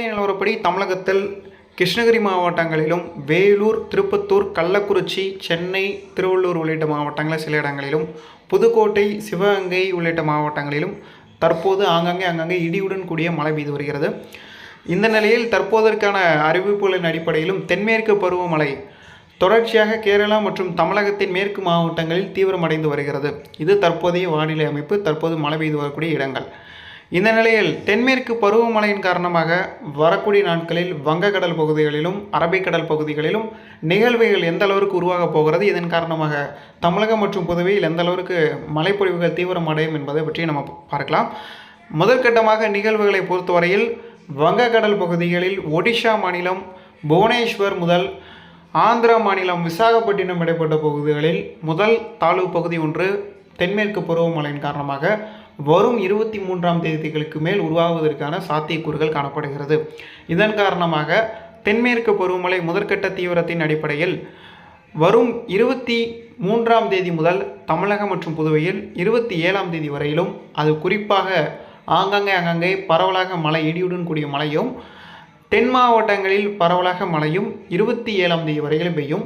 நிலவரப்படி தமிழகத்தில் கிருஷ்ணகிரி மாவட்டங்களிலும் வேலூர் திருப்பத்தூர் கள்ளக்குறிச்சி சென்னை திருவள்ளூர் உள்ளிட்ட மாவட்டங்களில் சில இடங்களிலும் புதுக்கோட்டை சிவகங்கை உள்ளிட்ட மாவட்டங்களிலும் தற்போது ஆங்காங்கே அங்கங்கே இடியுடன் கூடிய மழை பெய்து வருகிறது. இந்த நிலையில் தற்போதற்கான அறிவிப்புகளின் அடிப்படையிலும் தென்மேற்கு பருவமழை தொடர்ச்சியாக கேரளா மற்றும் தமிழகத்தின் மேற்கு மாவட்டங்களில் தீவிரமடைந்து வருகிறது. இது தற்போதைய வானிலை அமைப்பு தற்போது மழை பெய்து வரக்கூடிய இடங்கள். இந்த நிலையில் தென்மேற்கு பருவமழையின் காரணமாக வரக்கூடிய நாட்களில் வங்கக்கடல் பகுதிகளிலும் அரபிக்கடல் பகுதிகளிலும் நிகழ்வுகள் எந்த அளவிற்கு உருவாகப் போகிறது இதன் காரணமாக தமிழகம் மற்றும் புதுவையில் எந்த அளவிற்கு மழைப்பொழிவுகள் தீவிரமடையும் என்பதை பற்றி நம்ம பார்க்கலாம். முதற்கட்டமாக நிகழ்வுகளை பொறுத்தவரையில் வங்கக்கடல் பகுதிகளில் ஒடிஷா மாநிலம் புவனேஸ்வர் முதல் ஆந்திரா மாநிலம் விசாகப்பட்டினம் இடைப்பட்ட பகுதிகளில் முதல் தாழ்வு பகுதி ஒன்று தென்மேற்கு பருவமழையின் காரணமாக வரும் இருபத்தி மூன்றாம் தேதிகளுக்கு மேல் உருவாவதற்கான சாத்தியக்கூறுகள் காணப்படுகிறது. இதன் காரணமாக தென்மேற்கு பருவமழை முதற்கட்ட தீவிரத்தின் அடிப்படையில் வரும் இருபத்தி மூன்றாம் தேதி முதல் தமிழகம் மற்றும் புதுவையில் இருபத்தி ஏழாம் தேதி வரையிலும் அது குறிப்பாக ஆங்காங்கே அங்கங்கே பரவலாக மழை இடியுடன் கூடிய மழையும் தென் மாவட்டங்களில் பரவலாக மழையும் இருபத்தி ஏழாம் தேதி வரையிலும் பெய்யும்.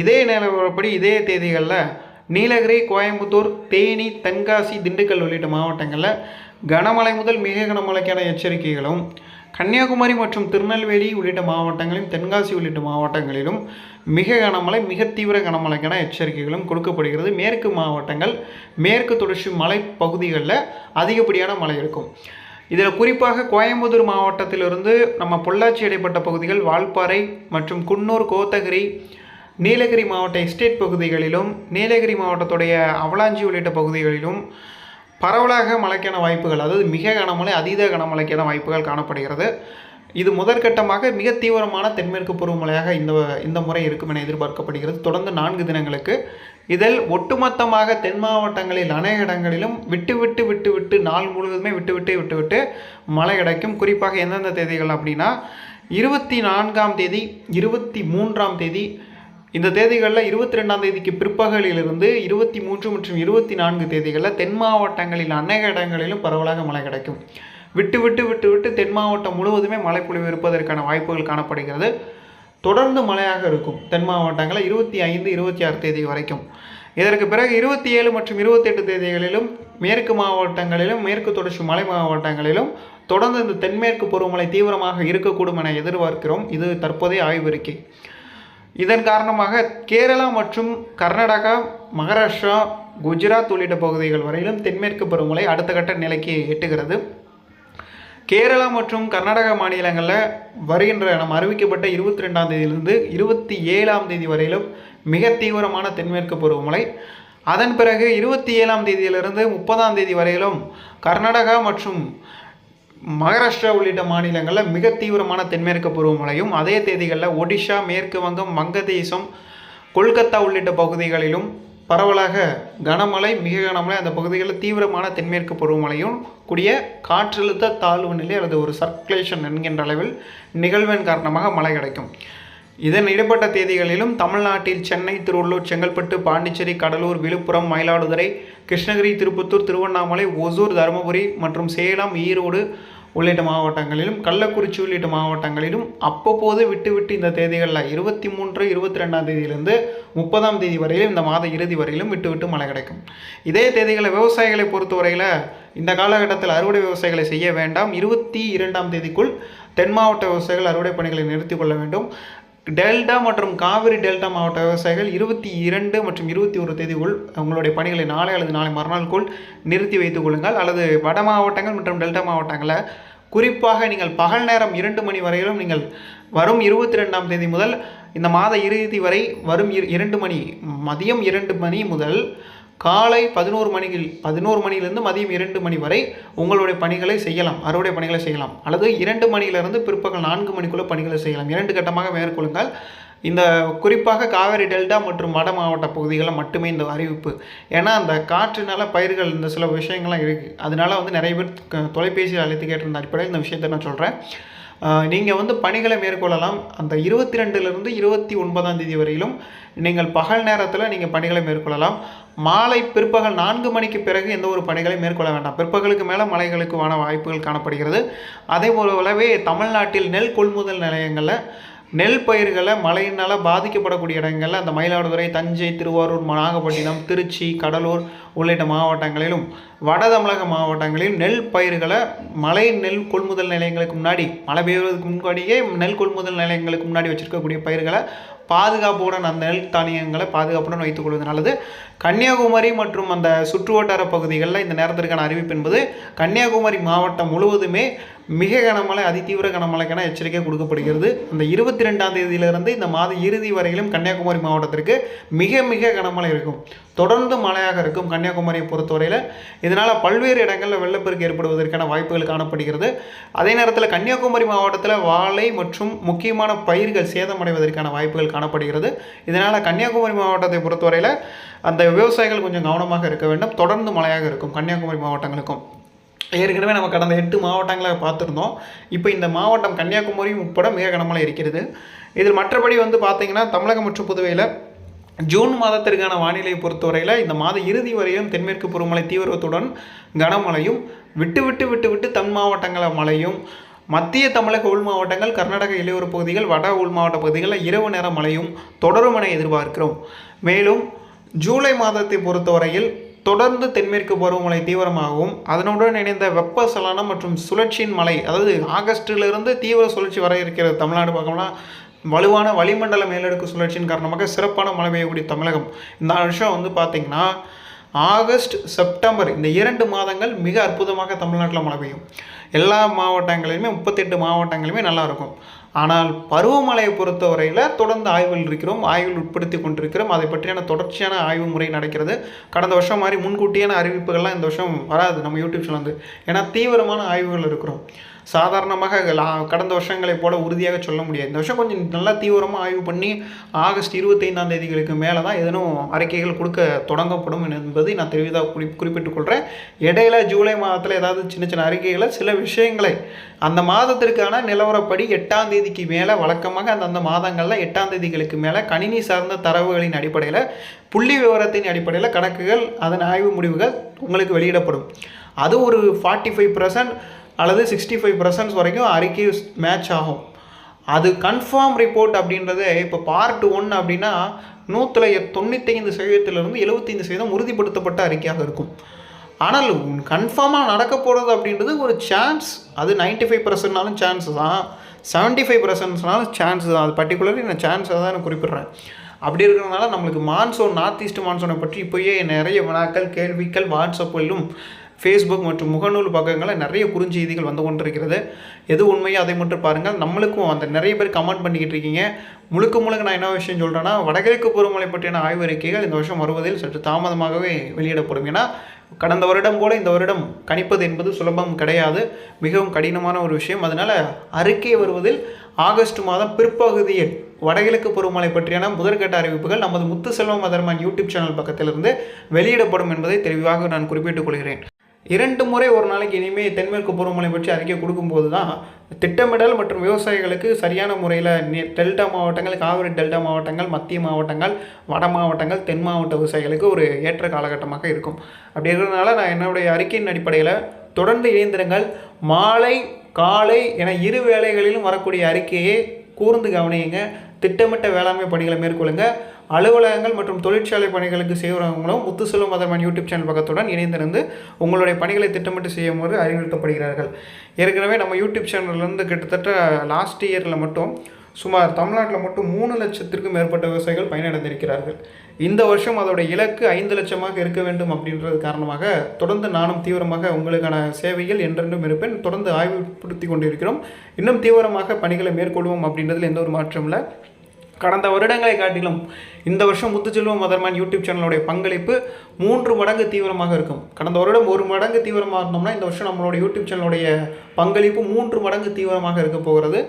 இதே நிலவரப்படி இதே தேதிகளில் நீலகிரி கோயம்புத்தூர் தேனி தென்காசி திண்டுக்கல் உள்ளிட்ட மாவட்டங்களில் கனமழை முதல் மிக கனமழைக்கான எச்சரிக்கைகளும் கன்னியாகுமரி மற்றும் திருநெல்வேலி உள்ளிட்ட மாவட்டங்களிலும் தென்காசி உள்ளிட்ட மாவட்டங்களிலும் மிக கனமழை மிக தீவிர கனமழைக்கான எச்சரிக்கைகளும் கொடுக்கப்படுகிறது. மேற்கு மாவட்டங்கள் மேற்கு தொடர்ச்சி மலை பகுதிகளில் அதிகப்படியான மழை இருக்கும். இதில் குறிப்பாக கோயம்புத்தூர் மாவட்டத்திலிருந்து நம்ம பொள்ளாச்சி இடைப்பட்ட பகுதிகள் வால்பாறை மற்றும் குன்னூர் கோத்தகிரி நீலகிரி மாவட்ட எஸ்டேட் பகுதிகளிலும் நீலகிரி மாவட்டத்துடைய அவலாஞ்சி உள்ளிட்ட பகுதிகளிலும் பரவலாக மழைக்கான வாய்ப்புகள் அதாவது மிக கனமழை அதீத கனமழைக்கான வாய்ப்புகள் காணப்படுகிறது. இது முதற்கட்டமாக மிக தீவிரமான தென்மேற்கு பருவமழையாக இந்த இந்த முறை இருக்கும் என எதிர்பார்க்கப்படுகிறது. தொடர்ந்து நான்கு தினங்களுக்கு இதில் ஒட்டுமொத்தமாக தென் மாவட்டங்களில் அநேக இடங்களிலும் விட்டு விட்டு விட்டு விட்டு நாள் முழுவதுமே விட்டு விட்டு விட்டு விட்டு மழை கிடைக்கும். குறிப்பாக எந்தெந்த தேதிகள் அப்படின்னா இருபத்தி நான்காம் தேதி இருபத்தி மூன்றாம் தேதி இந்த தேதிகளில் இருபத்தி ரெண்டாம் தேதிக்கு பிற்பகலிலிருந்து இருபத்தி மூன்று மற்றும் இருபத்தி நான்கு தேதிகளில் தென் மாவட்டங்களில் அநேக இடங்களிலும் பரவலாக மழை கிடைக்கும். விட்டு விட்டு விட்டு விட்டு தென் மாவட்டம் முழுவதுமே மழைப்பொழிவு இருப்பதற்கான வாய்ப்புகள் காணப்படுகிறது. தொடர்ந்து மழையாக இருக்கும் தென் மாவட்டங்களில் இருபத்தி ஐந்து இருபத்தி ஆறு தேதி வரைக்கும். இதற்கு பிறகு இருபத்தி ஏழு மற்றும் இருபத்தெட்டு தேதிகளிலும் மேற்கு மாவட்டங்களிலும் மேற்கு தொடர்ச்சி மலை மாவட்டங்களிலும் தொடர்ந்து இந்த தென்மேற்கு பருவமழை தீவிரமாக இருக்கக்கூடும் என எதிர்பார்க்கிறோம். இது தற்போதைய ஆய்வறிக்கை இதன் காரணமாக கேரளா மற்றும் கர்நாடகா மகாராஷ்டிரா குஜராத் உள்ளிட்ட பகுதிகள் வரையிலும் தென்மேற்கு பருவமழை அடுத்த கட்ட நிலைக்கு எட்டுகிறது. கேரளா மற்றும் கர்நாடகா மாநிலங்களில் வருகின்ற நம்ம அறிவிக்கப்பட்ட இருபத்தி ரெண்டாம் தேதியிலிருந்து இருபத்தி ஏழாம் தேதி வரையிலும் மிக தீவிரமான தென்மேற்கு பருவமழை. அதன் பிறகு இருபத்தி ஏழாம் தேதியிலிருந்து முப்பதாம் தேதி வரையிலும் கர்நாடகா மற்றும் மகாராஷ்டிரா உள்ளிட்ட மாநிலங்களில் மிக தீவிரமான தென்மேற்கு பருவமழையும் அதே தேதிகளில் ஒடிஷா மேற்கு வங்கம் வங்கதேசம் கொல்கத்தா உள்ளிட்ட பகுதிகளிலும் பரவலாக கனமழை மிக கனமழை அந்த பகுதிகளில் தீவிரமான தென்மேற்கு பருவமழையும் கூடிய காற்றழுத்த தாழ்வு நிலை அல்லது ஒரு சர்க்குலேஷன் என்கின்ற அளவில் நிகழ்வின் காரணமாக மழை கிடைக்கும். இதன் இடைப்பட்ட தேதிகளிலும் தமிழ்நாட்டில் சென்னை திருவள்ளூர் செங்கல்பட்டு பாண்டிச்சேரி கடலூர் விழுப்புரம் மயிலாடுதுறை கிருஷ்ணகிரி திருப்பத்தூர் திருவண்ணாமலை ஒசூர் தருமபுரி மற்றும் சேலம் ஈரோடு உள்ளிட்ட மாவட்டங்களிலும் கள்ளக்குறிச்சி உள்ளிட்ட மாவட்டங்களிலும் அப்பப்போது விட்டு விட்டு இந்த தேதிகளில் இருபத்தி மூன்று இருபத்தி ரெண்டாம் தேதியிலிருந்து முப்பதாம் தேதி வரையிலும் இந்த மாத இறுதி வரையிலும் விட்டு விட்டு மழை கிடைக்கும். இதே தேதிகளை விவசாயிகளை பொறுத்தவரையில் இந்த காலகட்டத்தில் அறுவடை விவசாயிகளை செய்ய வேண்டாம். இருபத்தி இரண்டாம் தேதிக்குள் தென் மாவட்ட விவசாயிகள் அறுவடை பணிகளை நிறுத்தி கொள்ள வேண்டும். டெல்டா மற்றும் காவிரி டெல்டா மாவட்ட விவசாயிகள் இருபத்தி இரண்டு மற்றும் இருபத்தி ஒரு தேதிக்குள் உங்களுடைய பணிகளை நாளை அல்லது நாளை மறுநாளுக்குள் நிறுத்தி வைத்துக் கொள்ளுங்கள். அல்லது வட மாவட்டங்கள் மற்றும் டெல்டா மாவட்டங்களில் குறிப்பாக நீங்கள் பகல் நேரம் இரண்டு மணி வரையிலும் நீங்கள் வரும் இருபத்தி ரெண்டாம் தேதி முதல் இந்த மாத இறுதி வரை வரும் இரு- இரண்டு மணி மதியம் இரண்டு மணி முதல் காலை பதினோரு மணியில் பதினோரு மணியிலிருந்து மதியம் இரண்டு மணி வரை உங்களுடைய பணிகளை செய்யலாம். அறுவடை பணிகளை செய்யலாம். அல்லது இரண்டு மணியிலிருந்து பிற்பகல் நான்கு மணிக்குள்ள பணிகளை செய்யலாம். இரண்டு கட்டமாக மேற்கொள்ளுங்கள். இந்த குறிப்பாக காவேரி டெல்டா மற்றும் வட மாவட்ட பகுதிகளில் மட்டுமே இந்த அறிவிப்பு. ஏன்னா அந்த காற்றினால் பயிர்கள் இந்த சில விஷயங்கள்லாம் இருக்குது அதனால வந்து நிறைய பேர் தொலைபேசி தொலைபேசியில் அழைத்து கேட்டிருந்த அடிப்படையில் இந்த விஷயத்தை நான் சொல்கிறேன் நீங்கள் வந்து பணிகளை மேற்கொள்ளலாம். அந்த இருபத்தி ரெண்டுலேருந்து இருபத்தி ஒன்பதாம் தேதி வரையிலும் நீங்கள் பகல் நேரத்தில் நீங்கள் பணிகளை மேற்கொள்ளலாம். மாலை பிற்பகல் நான்கு மணிக்கு பிறகு எந்த ஒரு பணிகளை மேற்கொள்ள வேண்டாம். பிற்பகலுக்கு மேலே மலைகளுக்குமான வாய்ப்புகள் காணப்படுகிறது. அதே போலவே தமிழ்நாட்டில் நெல் கொள்முதல் நிலையங்களில் நெல் பயிர்களை மழையினால் பாதிக்கப்படக்கூடிய இடங்களில் அந்த மயிலாடுதுறை தஞ்சை திருவாரூர் நாகப்பட்டினம் திருச்சி கடலூர் உள்ளிட்ட மாவட்டங்களிலும் வட தமிழக மாவட்டங்களிலும் நெல் பயிர்களை மழை நெல் கொள்முதல் நிலையங்களுக்கு முன்னாடி மழை பெய்வதற்கு முன்னாடியே நெல் கொள்முதல் நிலையங்களுக்கு முன்னாடி வச்சுருக்கக்கூடிய பயிர்களை பாதுகாப்புடன் அந்த நெல் தானியங்களை பாதுகாப்புடன் வைத்துக்கொள்வது நல்லது. கன்னியாகுமரி மற்றும் அந்த சுற்றுவட்டார பகுதிகளில் இந்த நேரத்திற்கான அறிவிப்பு என்பது கன்னியாகுமரி மாவட்டம் முழுவதுமே மிக கனமழை அதிதீவிர கனமழைக்கான எச்சரிக்கை கொடுக்கப்படுகிறது. அந்த இருபத்தி ரெண்டாம் தேதியிலிருந்து இந்த மாத இறுதி வரையிலும் கன்னியாகுமரி மாவட்டத்திற்கு மிக மிக கனமழை இருக்கும். தொடர்ந்து மழையாக இருக்கும் கன்னியாகுமரியை பொறுத்தவரையில். இதனால் பல்வேறு இடங்களில் வெள்ளப்பெருக்கு ஏற்படுவதற்கான வாய்ப்புகள் காணப்படுகிறது. அதே நேரத்தில் கன்னியாகுமரி மாவட்டத்தில் வாழை மற்றும் முக்கியமான பயிர்கள் சேதமடைவதற்கான வாய்ப்புகள் காணப்படுகிறது. இதனால் கன்னியாகுமரி மாவட்டத்தை பொறுத்தவரையில் அந்த விவசாயிகள் கொஞ்சம் கவனமாக இருக்க வேண்டும். தொடர்ந்து மழையாக இருக்கும் கன்னியாகுமரி மாவட்டங்களுக்கும். ஏற்கனவே நம்ம கடந்த எட்டு மாவட்டங்களை பார்த்துருந்தோம். இப்போ இந்த மாவட்டம் கன்னியாகுமரி உட்பட மிக கனமழை இருக்கிறது. இதில் மற்றபடி வந்து பார்த்திங்கன்னா தமிழகம் மற்றும் புதுவையில் ஜூன் மாதத்திற்கான வானிலையை பொறுத்தவரையில் இந்த மாத இறுதி வரையும் தென்மேற்கு பருவமழை தீவிரத்துடன் கனமழையும் விட்டு விட்டு விட்டு விட்டு தன் மாவட்டங்களை மழையும் மத்திய தமிழக உள் மாவட்டங்கள் கர்நாடக இளையோர் பகுதிகள் வட உள் மாவட்ட பகுதிகளில் இரவு நேர மழையும் தொடரும் என எதிர்பார்க்கிறோம். மேலும் ஜூலை மாதத்தை பொறுத்தவரையில் தொடர்ந்து தென்மேற்கு பருவமழை தீவிரமாகவும் அதனுடன் இணைந்த வெப்பசலனம் மற்றும் சுழற்சியின் மழை அதாவது ஆகஸ்டிலிருந்து தீவிர சுழற்சி வர இருக்கிறது தமிழ்நாடு பக்கம்லாம் வலுவான வளிமண்டல மேலடுக்கு சுழற்சியின் காரணமாக சிறப்பான மழை பெய்யக்கூடிய தமிழகம். இந்த வருஷம் வந்து பார்த்திங்கன்னா ஆகஸ்ட் செப்டம்பர் இந்த இரண்டு மாதங்கள் மிக அற்புதமாக தமிழ்நாட்டில் மழை பெய்யும். எல்லா மாவட்டங்களிலுமே முப்பத்தெட்டு மாவட்டங்களுமே நல்லாயிருக்கும் ஆனால் பருவமழையை பொறுத்தவரையில் தொடர்ந்து ஆய்வில் இருக்கிறோம் ஆய்வில் உட்படுத்தி கொண்டிருக்கிறோம். அதை பற்றியான தொடர்ச்சியான ஆய்வு முறை நடக்கிறது. கடந்த வருஷம் மாதிரி முன்கூட்டியான அறிவிப்புகள்லாம் இந்த வருஷம் வராது. நம்ம யூடியூப் சேனல் வந்து. ஏன்னா தீவிரமான ஆய்வுகள் இருக்கிறோம். சாதாரணமாக கடந்த வருஷங்களைப் போல உறுதியாக சொல்ல முடியாது. இந்த வருஷம் கொஞ்சம் நல்லா தீவிரமாக ஆய்வு பண்ணி ஆகஸ்ட் இருபத்தைந்தாம் தேதிகளுக்கு மேலே தான் எதனும் அறிக்கைகள் கொடுக்க தொடங்கப்படும் என்பதை நான் தெரிவிதாக குறி குறிப்பிட்டுக் கொள்கிறேன் இடையில ஜூலை மாதத்தில் ஏதாவது சின்ன சின்ன அறிக்கைகளை சில விஷயங்களை அந்த மாதத்திற்கான நிலவரப்படி எட்டாம் தேதிக்கு மேலே வழக்கமாக அந்தந்த மாதங்களில் எட்டாம் தேதிகளுக்கு மேலே கணினி சார்ந்த தரவுகளின் அடிப்படையில் புள்ளி விவரத்தின் அடிப்படையில் கணக்குகள் அதன் ஆய்வு முடிவுகள் உங்களுக்கு வெளியிடப்படும். அது ஒரு ஃபார்ட்டி ஃபைவ் பர்சன்ட் அல்லது சிக்ஸ்டி ஃபைவ் பர்சன்ட்ஸ் வரைக்கும் அறிக்கை மேட்ச் ஆகும். அது கன்ஃபார்ம் ரிப்போர்ட் அப்படின்றது இப்போ பார்ட் ஒன் அப்படின்னா நூற்றில் தொண்ணூத்தைந்து சதவீதத்திலிருந்து எழுபத்தைந்து சதவீதம் உறுதிப்படுத்தப்பட்ட அறிக்கையாக இருக்கும். ஆனால் கன்ஃபார்மாக நடக்க போகிறது அப்படின்றது ஒரு சான்ஸ் அது நைன்ட்டி ஃபைவ் பர்சன்ட்னாலும் சான்ஸ் தான். செவன்ட்டி ஃபைவ் பர்சன்ட்ஸ்னாலும் சான்ஸ் தான். அது பர்டிகுலர்லி நான் சான்ஸை தான் நான் குறிப்பிட்றேன். அப்படி இருக்கிறதுனால நம்மளுக்கு மான்சூன் நார்த் ஈஸ்ட் மான்சூனை பற்றி இப்போயே நிறைய வினாக்கள் கேள்விகள் வாட்ஸ்அப்பிலும் ஃபேஸ்புக் மற்றும் முகநூல் பக்கங்களில் நிறைய குறுஞ்செய்திகள் வந்து கொண்டிருக்கிறது. எது உண்மையோ அதை மட்டும் பாருங்கள். நம்மளுக்கும் அந்த நிறைய பேர் கமெண்ட் பண்ணிக்கிட்டு இருக்கீங்க. முழுக்க முழுக்க நான் என்ன விஷயம் சொல்கிறேன்னா வடகிழக்கு பருவமழை பற்றியான ஆய்வறிக்கைகள் இந்த வருஷம் வருவதில் சற்று தாமதமாகவே வெளியிடப்படும். ஏன்னா கடந்த வருடம் போல இந்த வருடம் கணிப்பது என்பது சுலபம் கிடையாது. மிகவும் கடினமான ஒரு விஷயம். அதனால் அறிக்கை வருவதில் ஆகஸ்ட் மாதம் பிற்பகுதியில் வடகிழக்கு பருவமழை பற்றியான முதற்கட்ட அறிவிப்புகள் நமது முத்து செல்வம் யூடியூப் சேனல் பக்கத்திலிருந்து வெளியிடப்படும் என்பதை தெளிவாக நான் குறிப்பிட்டுக் கொள்கிறேன். இரண்டு முறை ஒரு நாளைக்கு இனிமேல் தென்மேற்கு பருவமழை பற்றி அறிக்கை கொடுக்கும்போது தான் திட்டமிடல் மற்றும் விவசாயிகளுக்கு சரியான முறையில் டெல்டா மாவட்டங்கள் காவிரி டெல்டா மாவட்டங்கள் மத்திய மாவட்டங்கள் வட மாவட்டங்கள் தென் மாவட்ட விவசாயிகளுக்கு ஒரு ஏற்ற காலகட்டமாக இருக்கும். அப்படி இருக்கிறதுனால நான் என்னுடைய அறிக்கையின் அடிப்படையில் தொடர்ந்து இணைந்திருங்கள். மாலை காலை என இரு வேளைகளிலும் வரக்கூடிய அறிக்கையை கூர்ந்து கவனியுங்க. திட்டமிட்ட வேளாண்மை பணிகளை மேற்கொள்ளுங்கள் அலுவலகங்கள் மற்றும் தொழிற்சாலை பணிகளுக்கு செய்கிறவங்களும் முத்துசெல்வம் மதர்மன் யூடியூப் சேனல் பக்கத்துடன் இணைந்திருந்து உங்களுடைய பணிகளை திட்டமிட்டு செய்யும்போது அறிவுறுத்தப்படுகிறார்கள். ஏற்கனவே நம்ம யூடியூப் சேனல்லேருந்து கிட்டத்தட்ட லாஸ்ட் இயரில் மட்டும் சுமார் தமிழ்நாட்டில் மட்டும் மூணு லட்சத்திற்கும் மேற்பட்ட விவசாயிகள் பயனடைந்திருக்கிறார்கள். இந்த வருஷம் அதோட இலக்கு ஐந்து லட்சமாக இருக்க வேண்டும் அப்படின்றது காரணமாக தொடர்ந்து நானும் தீவிரமாக உங்களுக்கான சேவையில் என்றென்றும் இருப்பேன். தொடர்ந்து ஆய்வுப்படுத்தி கொண்டிருக்கிறோம். இன்னும் தீவிரமாக பணிகளை மேற்கொள்வோம் அப்படின்றதில் எந்த ஒரு மாற்றம் இல்லை. கடந்த வருடங்களை காட்டிலும் இந்த வருஷம் முத்துச்செல்வம் மதர்மான் யூடியூப் சேனலுடைய பங்களிப்பு மூன்று மடங்கு தீவிரமாக இருக்கும். கடந்த வருடம் ஒரு மடங்கு தீவிரமாக இருந்தோம்னா இந்த வருஷம் நம்மளோட யூடியூப் சேனலுடைய பங்களிப்பு மூன்று மடங்கு தீவிரமாக இருக்க போகிறது.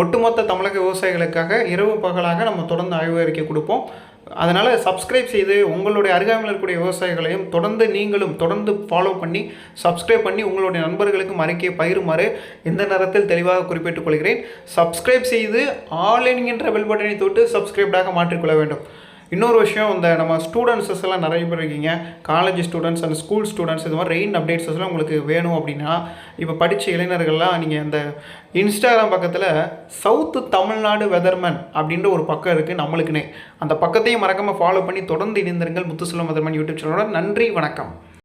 ஒட்டுமொத்த தமிழக விவசாயிகளுக்காக இரவு பகலாக நம்ம தொடர்ந்து ஆய்வு அறிக்கை கொடுப்போம். அதனால் சப்ஸ்கிரைப் செய்து உங்களுடைய அருகாமையில் இருக்கக்கூடிய விவசாயிகளையும் தொடர்ந்து நீங்களும் தொடர்ந்து ஃபாலோ பண்ணி சப்ஸ்கிரைப் பண்ணி உங்களுடைய நண்பர்களுக்கும் அறிக்கையை பகிருமாறு இந்த நேரத்தில் தெளிவாக குறிப்பிட்டுக் கொள்கிறேன். சப்ஸ்கிரைப் செய்து ஆல் என்கின்ற பெல் பட்டனை தொட்டு சப்ஸ்கிரைப்டாக மாற்றிக்கொள்ள வேண்டும். இன்னொரு விஷயம் இந்த நம்ம ஸ்டூடெண்ட்ஸஸ் எல்லாம் நிறைய பேர் இருக்கீங்க. College students and school students இது மாதிரி ரெயின் அப்டேட்ஸஸ்லாம் உங்களுக்கு வேணும் அப்படின்னா இப்போ படித்த இளைஞர்கள்லாம் நீங்கள் இந்த இன்ஸ்டாகிராம் பக்கத்தில் சவுத்து தமிழ்நாடு வெதர்மேன் அப்படின்ற ஒரு பக்கம் இருக்குது நம்மளுக்குன்னே. அந்த பக்கத்தையும் மறக்காமல் ஃபாலோ பண்ணி தொடர்ந்து இணைந்திருங்கள். முத்துசெல்வம் வெதர்மேன் யூடியூப் சேனலோட நன்றி வணக்கம்.